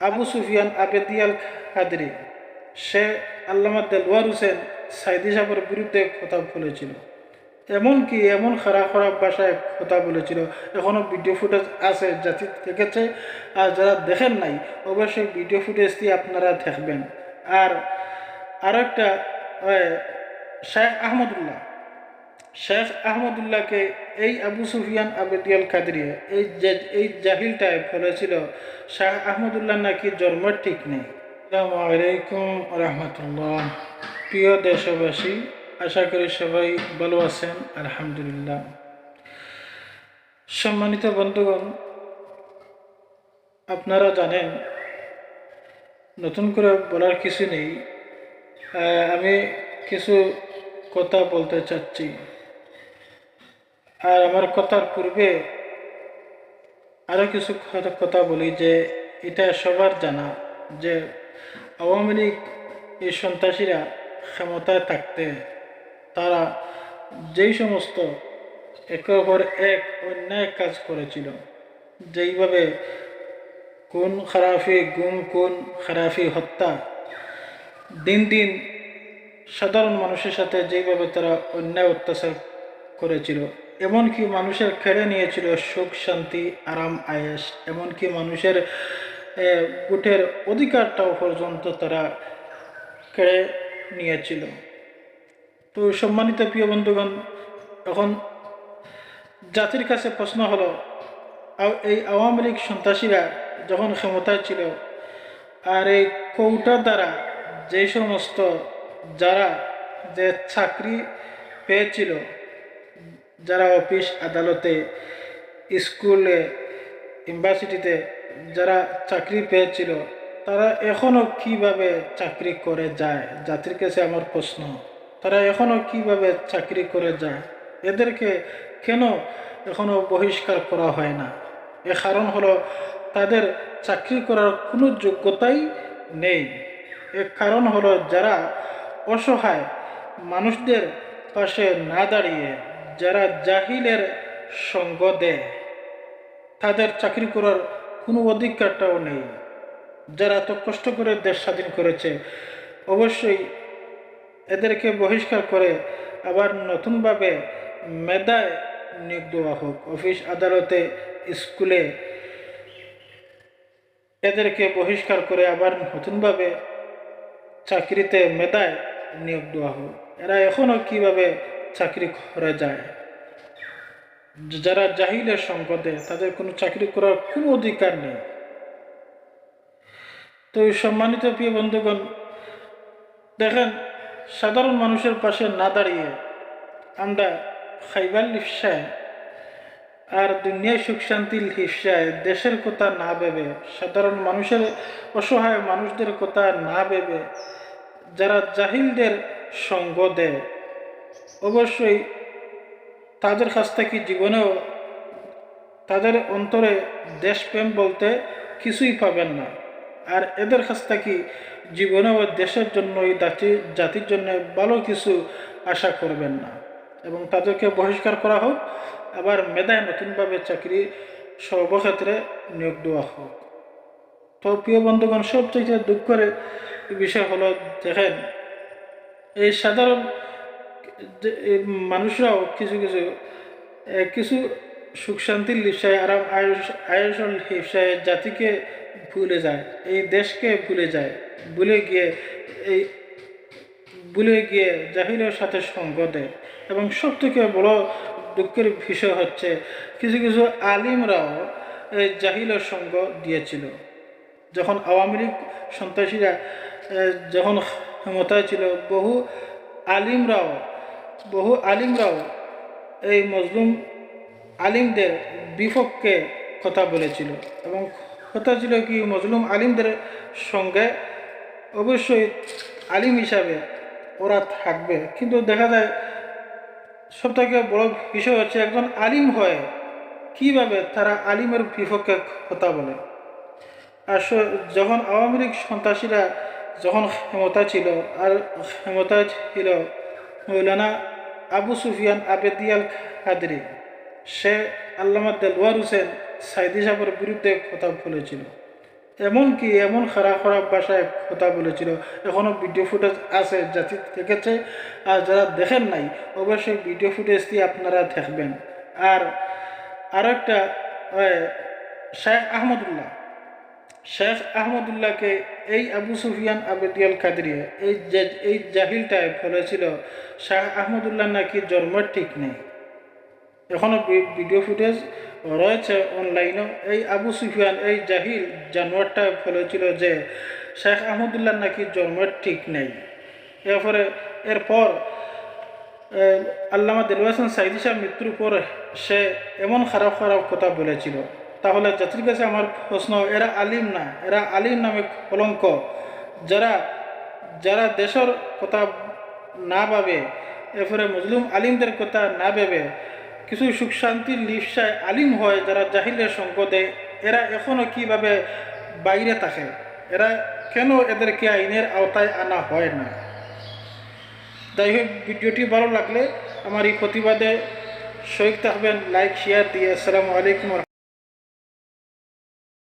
আবু সুফিয়ান আবেদিয়াল কাদরি সে আল্লামা দেলওয়ার হোসেন সাইদি সাহেবের বিরুদ্ধে কথা বলেছিল। এমনকি এমন খারাপ খারাপ ভাষায় কথা বলেছিল। এখনও ভিডিও ফুটেজ আছে, জাতি দেখেছে। আর যারা দেখেন নাই, অবশ্যই ভিডিও ফুটেজটি আপনারা দেখবেন। আর আরও একটা শেখ আহমদুল্লাহ শেখ আহমদুল্লাহকে এই আবু সুফিয়ান আবেদিয়াল কাদরিয়া, এই এই জাহিলটায় বলেছিল শাহ আহমদুল্লাহ নাকি জন্মের ঠিক নেই। আসসালামু আলাইকুম রহমতুল্লাহ। প্রিয় দেশবাসী, আশা করি সবাই ভালো আছেন, আলহামদুলিল্লাহ। সম্মানিত বন্ধুগণ, আপনারা জানেন, নতুন করে বলার কিছু নেই। আমি কিছু কথা বলতে চাচ্ছি। আর আমার কথার পূর্বে আরও কিছু কথা- বলি যে এটা সবার জানা যে আওয়ামী লীগ এই সন্ত্রাসীরা ক্ষমতায় থাকতে তারা যেই সমস্ত একের পর এক অন্যায় কাজ করেছিল, যেইভাবে কোন খারাফি গুম, কোন খারাফি হত্যা, দিন দিন সাধারণ মানুষের সাথে যেইভাবে তারা অন্যায় অত্যাচার করেছিল। এমনকি মানুষের খেড়ে নিয়েছিল সুখ শান্তি আরাম আয়েস এমনকি মানুষের এ, ভোটের অধিকারটাও পর্যন্ত তারা কেড়ে নিয়েছিল। তো সম্মানিত প্রিয় বন্ধুগণ এখন জাতির কাছে প্রশ্ন হলো এই আওয়ামী লীগ সন্ত্রাসীরা যখন ক্ষমতায় ছিল আর এই কৌটা দ্বারা যে সমস্ত যারা যে চাকরি পেয়েছিল যারা অফিস আদালতে, স্কুলে, ইউনিভার্সিটিতে যারা চাকরি পেয়েছিল, তারা এখনও কীভাবে চাকরি করে যায়? জাতির কাছে আমার প্রশ্ন। তারা এখনও কীভাবে চাকরি করে যায়? এদেরকে কেন এখনও বহিষ্কার করা হয় না? এ কারণ হলো, তাদের চাকরি করার কোনো যোগ্যতাই নেই। এর কারণ হলো, যারা অসহায় মানুষদের পাশে না দাঁড়িয়ে যারা জাহিলের সঙ্গ দেয়, তাদের চাকরি করার কোনো অধিকারটাও নেই। যারা এত কষ্ট করে দেশ স্বাধীন করেছে, অবশ্যই এদেরকে বহিষ্কার করে আবার নতুনভাবে মেধায় নিয়োগ দেওয়া হোক। অফিস, আদালতে, স্কুলে এদেরকে বহিষ্কার করে আবার নতুনভাবে চাকরিতে মেধায় নিয়োগ দেওয়া হোক। এরা এখনও কীভাবে চাকরি করা যায়। যারা জাহিলের সংকটে তাদের কোনো চাকরি করার কোনো অধিকার নেই। তো সম্মানিত প্রিয় বন্ধুগণ, দেখেন, সাধারণ মানুষের পাশে না দাঁড়িয়ে আমরা খাইবার লিপসায় আর দুনিয়ায় সুখ শান্তির হিসায় দেশের কথা না ভেবে, সাধারণ মানুষের অসহায় মানুষদের কথা না ভেবে, যারা জাহিলদের সঙ্গ দেয় অবশ্যই তাদের কাছ থেকে জীবনেও তাদের অন্তরে দেশপ্রেম বলতে কিছুই পাবেন না। আর এদের কাছ থেকে জীবনেও দেশের জন্য এই জাতি, জাতির জন্য ভালো কিছু আশা করবেন না। এবং তাদেরকে বহিষ্কার করা হোক, আবার মেধায় নতুনভাবে চাকরি সর্বক্ষেত্রে নিয়োগ দেওয়া হোক। তো প্রিয় বন্ধুগণ, সবচেয়ে দুঃখের বিষয় হলো, দেখেন, এই সাধারণ মানুষরাও কিছু কিছু কিছু সুখ শান্তির লিপসায় আরাম আয়ুষ আয়ুষের লিপসায় জাতিকে ভুলে যায়, এই দেশকে ভুলে যায়, ভুলে গিয়ে এই, ভুলে গিয়ে জাহিলের সাথে সঙ্গ দেয় এবং সব থেকে বড় দুঃখের বিষয় হচ্ছে কিছু কিছু আলিমরাও এই জাহিলের সঙ্গ দিয়েছিল। যখন আওয়ামী লীগ সন্ত্রাসীরা যখন ক্ষমতায় ছিল, বহু আলিমরাও বহু আলিমরাও এই মজলুম আলিমদের বিপক্ষে কথা বলেছিল এবং কথা ছিল কি, মজলুম আলিমদের সঙ্গে অবশ্যই আলিম হিসাবে ওরা থাকবে। কিন্তু দেখা যায় সব থেকে বড় বিষয় হচ্ছে একজন আলিম হয়ে কীভাবে তারা আলিমের বিপক্ষে কথা বলে। আর যখন আওয়ামী লীগ সন্ত্রাসীরা যখন ক্ষমতা ছিল, আর ক্ষমতা ছিল মৌলানা আবু সুফিয়ান আবেদিয়াল কাদরি সে আল্লামা দেলওয়ার হোসেন সাইদি সাহেবের বিরুদ্ধে কথা বলেছিল। এমনকি এমন খারাপ খারাপ ভাষায় কথা বলেছিল। এখনও ভিডিও ফুটেজ আছে যাতে দেখেছে। আর যারা দেখেন নাই অবশ্যই ভিডিও ফুটেজটি আপনারা দেখবেন। আর আহ, শেখ আহমদুল্লাহ শেখ আহমদুল্লাহকে এই আবু সুফিয়ান আবেদিয়াল কাদরিয়ে, এই এই জাহিলটায় বলেছিল শাহ আহমদুল্লাহ নাকি জন্মের ঠিক নেই। এখনও ভিডিও ফুটেজ রয়েছে অনলাইনেও। এই আবু সুফিয়ান, এই জাহিল জানোয়ারটা বলেছিল যে শেখ আহমদুল্লাহ নাকি জন্মের ঠিক নেই। এরপরে, এরপর আল্লামা দিলওয়ার হোসেন সাইদি মৃত্যুর পর সে এমন খারাপ খারাপ কথা বলেছিল। তাহলে জাতির কাছে আমার প্রশ্ন, এরা আলিম না, এরা আলিম নামে কলঙ্ক। যারা যারা দেশের কথা না ভাবে, এরপরে মুসলিম আলিমদের কথা না ভেবে, কিছু সুখ শান্তির লিপসায় আলিম হয়, যারা জাহিলের সঙ্গ দেয় এরা এখনও কীভাবে বাইরে থাকে? এরা কেন এদেরকে আইনের আওতায় আনা হয় না? যাই হোক, ভিডিওটি ভালো লাগলে আমার এই প্রতিবাদে শহীদ থাকবেন লাইক শেয়ার দিয়ে। আসসালামু আলাইকুম